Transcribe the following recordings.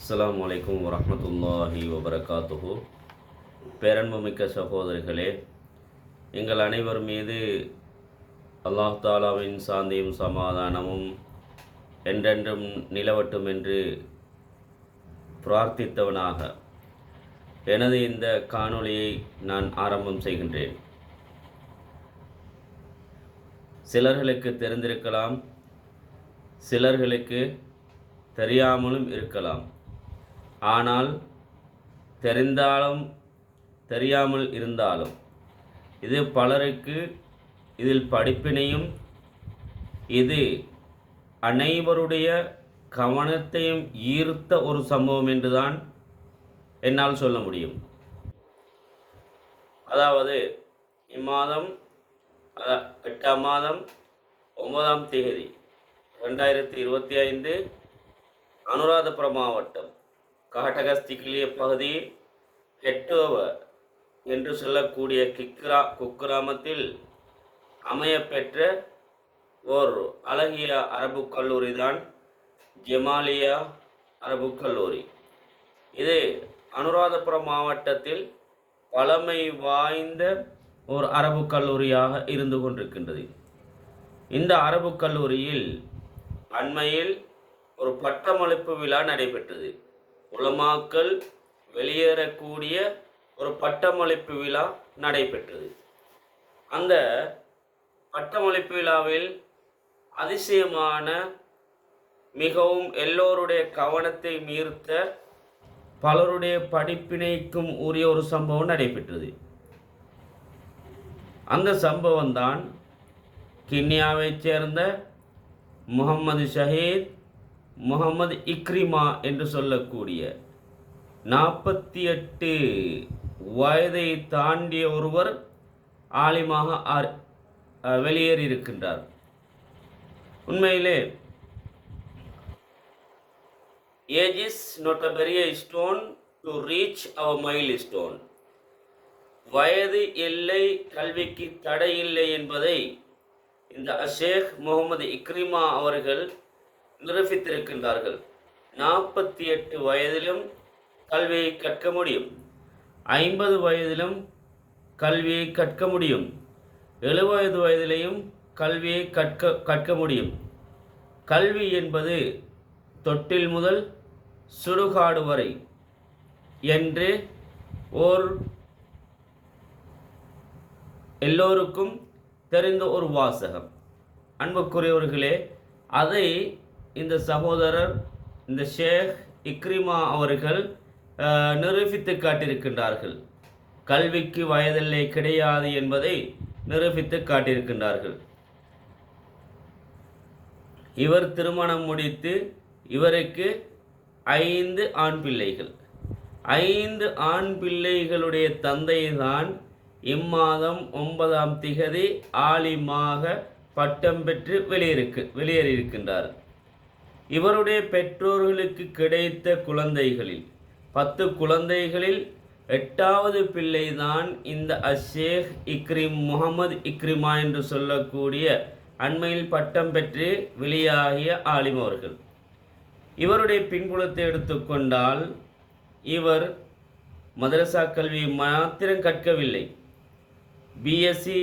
அஸ்லாம் வலைக்கம் வரமத்துல்லாஹி வபரகாத்துஹு. பேரன்புமிக்க சகோதரிகளே எங்கள் அனைவர் மீது அல்லாஹ் தாலாவின் சாந்தியும் சமாதானமும் என்றென்றும் நிலவட்டும் என்று பிரார்த்தித்தவனாக எனது இந்த காணொளியை நான் ஆரம்பம் செய்கின்றேன். சிலர்களுக்கு தெரிந்திருக்கலாம் சிலர்களுக்கு தெரியாமலும் இருக்கலாம். ஆனால் தெரிந்தாலும் தெரியாமல் இருந்தாலும் இது பலருக்கு இதில் படிப்பினையும் இது அனைவருடைய கவனத்தையும் ஈர்த்த ஒரு சம்பவம் என்றுதான் என்னால் சொல்ல முடியும். அதாவது இம்மாதம் எட்டாம் மாதம் ஒன்பதாம் தேதி ரெண்டாயிரத்தி இருபத்தி ஐந்து அனுராதபுரம் மாவட்டம். காட்டகஸ்திகிலிய பகுதி ஹெட்டோவ என்று சொல்லக்கூடிய கிக்ரா குக்கிராமத்தில் அமையப்பெற்ற ஓர் அழகிய அரபு கல்லூரி தான் ஜெமாலியா அரபு கல்லூரி. இது அனுராதபுரம் மாவட்டத்தில் பழமை வாய்ந்த ஒரு அரபு கல்லூரியாக இருந்து கொண்டிருக்கின்றது. இந்த அரபு கல்லூரியில் அண்மையில் ஒரு பட்டமளிப்பு விழா நடைபெற்றது. உலமாக்கள் வெளியேறக்கூடிய ஒரு பட்டமளிப்பு விழா நடைபெற்றது. அந்த பட்டமளிப்பு விழாவில் அதிசயமான மிகவும் எல்லோருடைய கவனத்தை மீர்த்த பலருடைய படிப்பினைக்கும் உரிய ஒரு சம்பவம் நடைபெற்றது. அந்த சம்பவம் தான் கிண்ணியாவைச் சேர்ந்த முகமது ஷஹீத் முகமது இக்ரிமா என்று சொல்லக்கூடிய நாற்பத்தி எட்டு வயதை தாண்டிய ஒருவர் ஆலிமாக ஆர்- வெளியேறியிருக்கின்றார். உண்மையிலே ஏஜ் இஸ் not அ பெரிய stone to reach our milestone வயது எல்லை கல்விக்கு தடை இல்லை என்பதை இந்த அஷேக் முகமது இக்ரிமா அவர்கள் நிரூபித்திருக்கின்றார்கள். நாற்பத்தி எட்டு வயதிலும் கல்வியை கற்க முடியும். ஐம்பது வயதிலும் கல்வியை கற்க முடியும். எழுபது வயதிலையும் கல்வியை கற்க கற்க முடியும். கல்வி என்பது தொட்டில் முதல் சுடுகாடு வரை என்று ஓர் எல்லோருக்கும் தெரிந்த ஒரு வாசகம். அன்புக்குரியவர்களே அதை இந்த சகோதரர் இந்த ஷேக் இக்ரிமா அவர்கள் நிரூபித்து காட்டியிருக்கின்றார்கள். கல்விக்கு வயதில்லை கிடையாது என்பதை நிரூபித்து காட்டியிருக்கின்றார்கள். இவர் திருமணம் முடித்து இவருக்கு ஐந்து ஆண் பிள்ளைகள். ஐந்து ஆண் பிள்ளைகளுடைய தந்தைதான் இம்மாதம் ஒன்பதாம் திகதி ஆலிமாக பட்டம் பெற்று வெளியிருக்கு வெளியேறியிருக்கின்றார். இவருடைய பெற்றோர்களுக்கு கிடைத்த குழந்தைகளில் பத்து குழந்தைகளில் எட்டாவது பிள்ளைதான் இந்த அஷேக் இக்ரிம் முகமது இக்ரிமா என்று சொல்லக்கூடிய அண்மையில் பட்டம் பெற்று வெளியாகிய ஆலிம் அவர்கள். இவருடைய பின்புலத்தை எடுத்துக்கொண்டால் இவர் மதரசா கல்வியை மாத்திரம் கற்கவில்லை. பிஎஸ்சி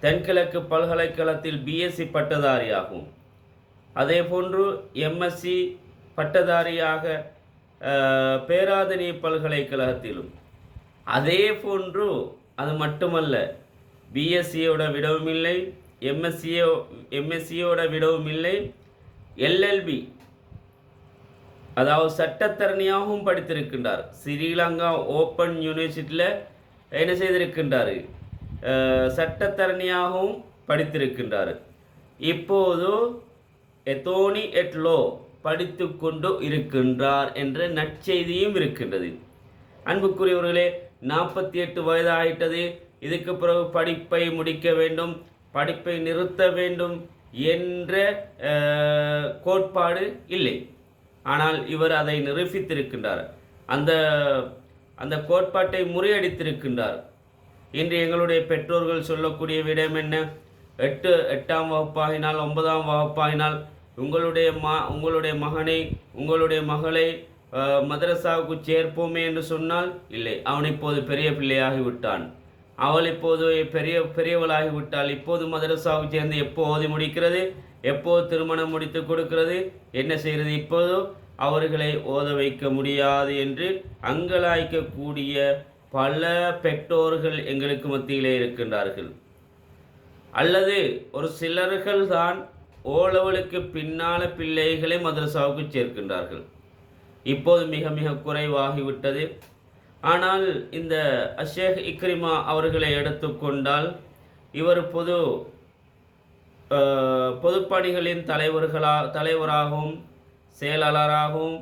தென்கிழக்கு பல்கலைக்கழகத்தில் பிஎஸ்சி பட்டதாரியாகும். அதே போன்று எம்எஸ்சி பட்டதாரியாக பேராதனி பல்கலைக்கழகத்திலும். அதே போன்று அது மட்டுமல்ல பிஎஸ்சியோட விடவும் இல்லை எம்எஸ்சியோ எம்எஸ்சியோட விடவும் இல்லை. எல்எல்பி அதாவது சட்டத்தரணியாகவும் படித்திருக்கின்றார். ஸ்ரீலங்கா ஓப்பன் யூனிவர்சிட்டியில் என்ன செய்திருக்கின்றார்? சட்டத்தரணியாகவும் படித்திருக்கின்றார். இப்போது எத்தோனி எட்லோ படித்து கொண்டு இருக்கின்றார் என்ற நற்செய்தியும் இருக்கின்றது. அன்புக்குரியவர்களே நாற்பத்தி எட்டு வயதாகிட்டது இதுக்கு பிறகு படிப்பை முடிக்க வேண்டும் படிப்பை நிறுத்த வேண்டும் என்ற கோட்பாடு இல்லை. ஆனால் இவர் அதை நிரூபித்திருக்கின்றார். அந்த அந்த கோட்பாட்டை முறியடித்திருக்கின்றார். இன்று எங்களுடைய பெற்றோர்கள் சொல்லக்கூடிய விடம் என்ன? எட்டு எட்டாம் வகுப்பாகினால் ஒன்பதாம் வகுப்பாகினால் உங்களுடைய மா உங்களுடைய மகனை உங்களுடைய மகளை மதரசாவுக்கு சேர்ப்போமே என்று சொன்னால் இல்லை அவன் இப்போது பெரிய பிள்ளையாகி விட்டான். அவள் இப்போது பெரிய பெரியவளாகி விட்டாள். இப்போது மதரசாவுக்கு சேர்ந்து எப்போ ஓதி முடிக்கிறது? எப்போது திருமணம் முடித்து கொடுக்கிறது? என்ன செய்கிறது? இப்போது அவர்களை ஓத வைக்க முடியாது என்று அங்கலாய்க்கக்கூடிய பல பெற்றோர்கள் எங்களுக்கு மத்தியிலே இருக்கின்றார்கள். அல்லது ஒரு சிலர்கள் தான் ஓலவலுக்கு பின்னால பிள்ளைகளை மதரசாவுக்கு சேர்க்கின்றார்கள். இப்போது மிக மிக குறைவாகிவிட்டது. ஆனால் இந்த அஷேக் இக்ரிமா அவர்களை எடுத்துக்கொண்டால் இவர் பொது பொதுப்பணிகளின் தலைவர்களா தலைவராகவும் செயலாளராகவும்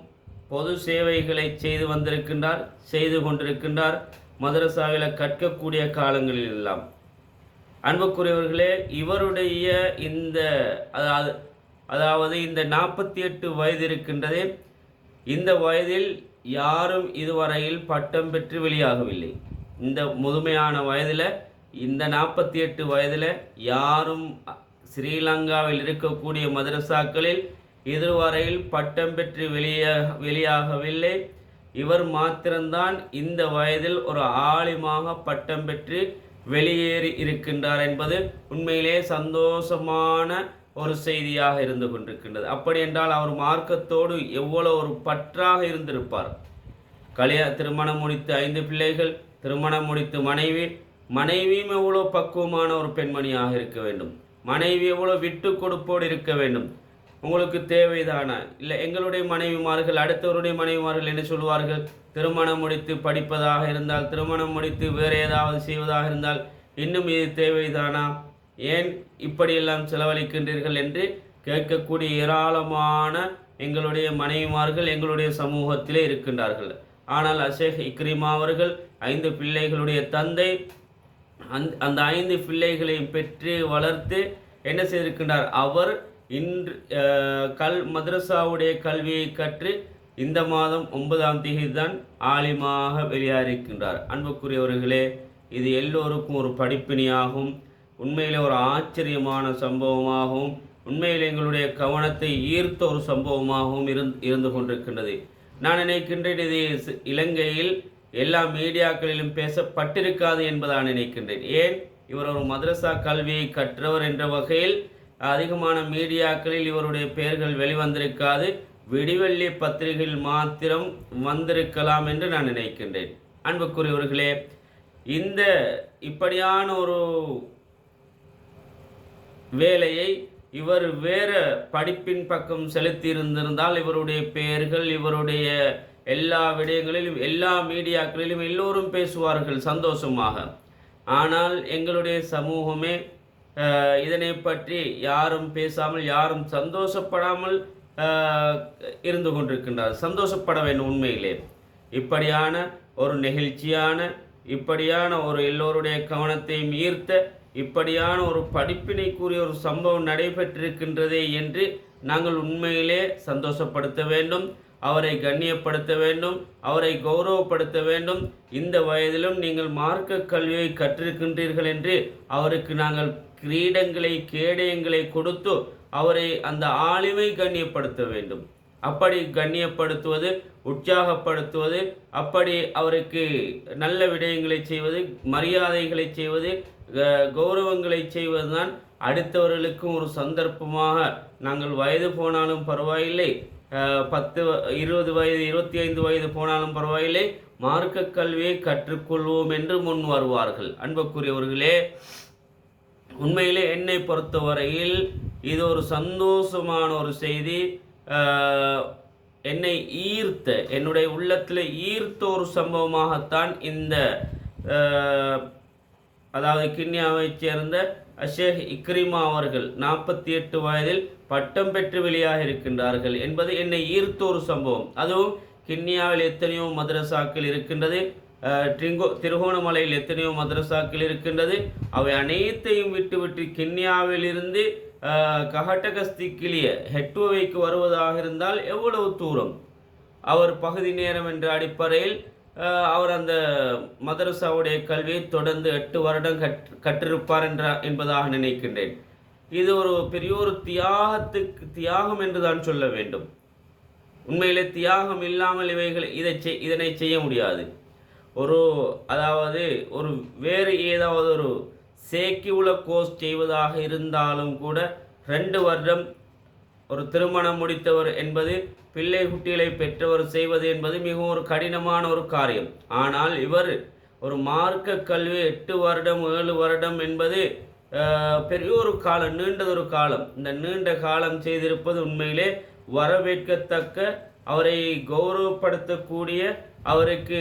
பொது சேவைகளை செய்து வந்திருக்கின்றார் செய்து கொண்டிருக்கின்றார் மதரசாவில் கற்கக்கூடிய காலங்களில் எல்லாம் அன்புக்குரியவர்களே இவருடைய இந்த அதாவது அதாவது இந்த நாற்பத்தி எட்டு வயது இருக்கின்றது. இந்த வயதில் யாரும் இதுவரையில் பட்டம் பெற்று வெளியாகவில்லை. இந்த முதுமையான வயதில் இந்த நாற்பத்தி எட்டு வயதில் யாரும் ஸ்ரீலங்காவில் இருக்கக்கூடிய மதரசாக்களில் இதுவரையில் பட்டம் பெற்று வெளியே வெளியாகவில்லை. இவர் மாத்திரம்தான் இந்த வயதில் ஒரு ஆலிமாக பட்டம் பெற்று வெளியேறி இருக்கின்றார் என்பது உண்மையிலே சந்தோஷமான ஒரு செய்தியாக இருந்து கொண்டிருக்கின்றது. அப்படி என்றால் அவர் மார்க்கத்தோடு எவ்வளவு ஒரு பற்றாக இருந்திருப்பார். கல்யா திருமணம் முடித்து ஐந்து பிள்ளைகள் திருமணம் முடித்து மனைவி மனைவியும் எவ்வளோ பக்குவமான ஒரு பெண்மணியாக இருக்க வேண்டும். மனைவி எவ்வளோ விட்டு கொடுப்போடு இருக்க வேண்டும். உங்களுக்கு தேவைதானா இல்லை எங்களுடைய மனைவிமார்கள் அடுத்தவருடைய மனைவிமார்கள் என்ன சொல்வார்கள் திருமணம் முடித்து படிப்பதாக இருந்தால் திருமணம் முடித்து வேறு ஏதாவது செய்வதாக இருந்தால் இன்னும் இது தேவைதானா? ஏன் இப்படியெல்லாம் செலவழிக்கின்றீர்கள் என்று கேட்கக்கூடிய ஏராளமான எங்களுடைய மனைவிமார்கள் எங்களுடைய சமூகத்திலே இருக்கின்றார்கள். ஆனால் அஷேக் இக்ரிமா அவர்கள் ஐந்து பிள்ளைகளுடைய தந்தை அந்த அந்த ஐந்து பிள்ளைகளையும் பெற்று வளர்த்து என்ன செய்திருக்கின்றார்? அவர் இன்று கல் மதரசாவுடைய கல்வியை கற்று இந்த மாதம் ஒன்பதாம் தேதி தான் ஆலிமாக வெளியாகிருக்கின்றார் அன்புக்குரியவர்களே இது எல்லோருக்கும் ஒரு படிப்பினியாகும் உண்மையிலே ஒரு ஆச்சரியமான சம்பவமாகவும் உண்மையில் எங்களுடைய கவனத்தை ஈர்த்த ஒரு சம்பவமாகவும் இருந் இருந்து கொண்டிருக்கின்றது. நான் நினைக்கின்றேன் இது இலங்கையில் எல்லா மீடியாக்களிலும் பேசப்பட்டிருக்காது என்பதாக நினைக்கின்றேன். ஏன்? இவர் ஒரு மதரசா கல்வியை கற்றவர் என்ற வகையில் அதிகமான மீடியாக்களில் இவருடைய பெயர்கள் வெளிவந்திருக்காது. விடிவெள்ளி பத்திரிகையில் மாத்திரம் வந்திருக்கலாம் என்று நான் நினைக்கின்றேன். அன்புக்குரியவர்களே இந்த இப்படியான ஒரு வேலையை இவர் வேறு படிப்பின் பக்கம் செலுத்தி இருந்திருந்தால் இவருடைய பெயர்கள் இவருடைய எல்லா விடயங்களிலும் எல்லா மீடியாக்களிலும் எல்லோரும் பேசுவார்கள் சந்தோஷமாக. ஆனால் எங்களுடைய சமூகமே இதனை பற்றி யாரும் பேசாமல் யாரும் சந்தோஷப்படாமல் இருந்து கொண்டிருக்கின்றார் சந்தோஷப்பட வேண்டும் உண்மையிலே. இப்படியான ஒரு நெகிழ்ச்சியான இப்படியான ஒரு எல்லோருடைய கவனத்தையும் ஈர்த்த இப்படியான ஒரு படிப்பினைக்குரிய ஒரு சம்பவம் நடைபெற்றிருக்கின்றதே என்று நாங்கள் உண்மையிலே சந்தோஷப்படுத்த வேண்டும். அவரை கண்ணியப்படுத்த வேண்டும் அவரை கௌரவப்படுத்த வேண்டும். இந்த வயதிலும் நீங்கள் மார்க்க கல்வியை கற்றிருக்கின்றீர்கள் என்று அவருக்கு நாங்கள் கிரீடங்களை கேடயங்களை கொடுத்து அவரை அந்த ஆளுமை கண்ணியப்படுத்த வேண்டும். அப்படி கண்ணியப்படுத்துவது உற்சாகப்படுத்துவது அப்படி அவருக்கு நல்ல விடயங்களை செய்வது மரியாதைகளை செய்வது க- கௌரவங்களை செய்வதுதான் அடுத்தவர்களுக்கும் ஒரு சந்தர்ப்பமாக. நாங்கள் வயது போனாலும் பரவாயில்லை பத்து இருபது வயது இருபத்தி ஐந்து வயது போனாலும் பரவாயில்லை. மார்க்க கல்வியை கற்றுக்கொள்வோம் என்று முன் வருவார்கள். அன்புக்குரியவர்களே உண்மையிலே என்னை பொறுத்தவரையில் இது ஒரு சந்தோஷமான ஒரு செய்தி. என்னை ஈர்த்த என்னுடைய உள்ளத்தில் ஈர்த்த ஒரு சம்பவமாகத்தான் இந்த அதாவது கிண்ணியாவைச் சேர்ந்த அஷேக் இக்ரிமா அவர்கள் நாற்பத்தி எட்டு வயதில் பட்டம் பெற்று வெளியாக இருக்கின்றார்கள் என்பது என்னை ஈர்த்த ஒரு சம்பவம். அதுவும் கிண்ணியாவில் எத்தனையோ மதரசாக்கள் இருக்கின்றது ட்ரிங்கோ திருகோணமலையில் எத்தனையோ மதரசாக்கள் இருக்கின்றது. அவை அனைத்தையும் விட்டுவிட்டு கிண்ணியாவிலிருந்து அஹ், கஹட்டகஸ்திக்கிலிய ஹெட்டுவைக்கு வருவதாக இருந்தால் எவ்வளவு தூரம்? அவர் பகுதி நேரம் என்ற அடிப்படையில் அவர் அந்த மதரசாவுடைய கல்வியை தொடர்ந்து எட்டு வருடம் கற் கற்றிருப்பார் என்ற என்பதாக நினைக்கின்றேன். இது ஒரு பெரிய ஒரு தியாகத்துக்கு தியாகம் என்று தான் சொல்ல வேண்டும். உண்மையிலே தியாகம் இல்லாமல் இவைகள் இதை செய் இதனை செய்ய முடியாது. ஒரு அதாவது ஒரு வேறு ஏதாவது ஒரு சேக்கியுல கோர்ஸ் செய்வதாக இருந்தாலும் கூட ரெண்டு வருடம் ஒரு திருமணம் முடித்தவர் என்பது பிள்ளை குட்டிகளை பெற்றவர் செய்வது என்பது மிகவும் ஒரு கடினமான ஒரு காரியம். ஆனால் இவர் ஒரு மார்க்க கல்வி எட்டு வருடம் ஏழு வருடம் என்பது பெரிய ஒரு காலம் நீண்டதொரு காலம். இந்த நீண்ட காலம் செய்திருப்பது உண்மையிலே வரவேற்கத்தக்க அவரை கௌரவப்படுத்தக்கூடிய அவருக்கு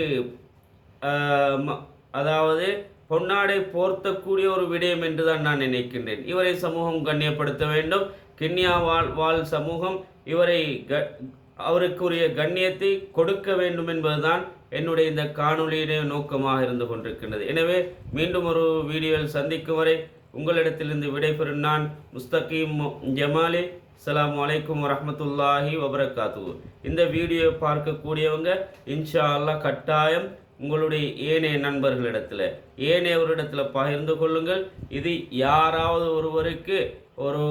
ம- அதாவது பொன்னாடை போர்த்தக்கூடிய ஒரு விடயம் என்று தான் நான் நினைக்கின்றேன். இவரை சமூகம் கண்ணியப்படுத்த வேண்டும். கிண்ணியா வாழ் வாழ் சமூகம் இவரை க அவருக்குரிய கண்ணியத்தை கொடுக்க வேண்டும் என்பதுதான் என்னுடைய இந்த காணொளியுடைய நோக்கமாக இருந்து கொண்டிருக்கின்றது. எனவே மீண்டும் ஒரு வீடியோவில் சந்திக்கும் வரை உங்களிடத்திலிருந்து விடைபெறும் நான் முஸ்தகீம் ஜமாலி. அலாம் வலைக்கம் வரமத்துல்லாஹி வபரகாத்து இந்த வீடியோ பார்க்கக்கூடியவங்க இன்ஷா அல்லா கட்டாயம் உங்களுடைய ஏனைய நண்பர்களிடத்தில் ஏனையவரிடத்தில் பகிர்ந்து கொள்ளுங்கள். இது யாராவது ஒருவருக்கு ஒரு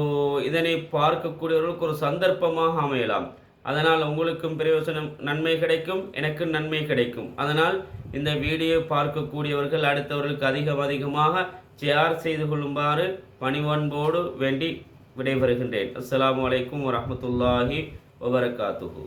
இதனை பார்க்கக்கூடியவர்களுக்கு ஒரு சந்தர்ப்பமாக அமையலாம். அதனால் உங்களுக்கும் பிரயோசனம் நன்மை கிடைக்கும் எனக்கும் நன்மை கிடைக்கும். அதனால் இந்த வீடியோ பார்க்கக்கூடியவர்கள் அடுத்தவர்களுக்கு அதிகம் அதிகமாக ஷேர் செய்து கொள்ளுமாறு பணிவன்போடு வேண்டி விடைபெறுகின்றேன். அஸ்லாம் வலைக்கம் வரமத்துல்லாஹி வபரகாத்துஹூ.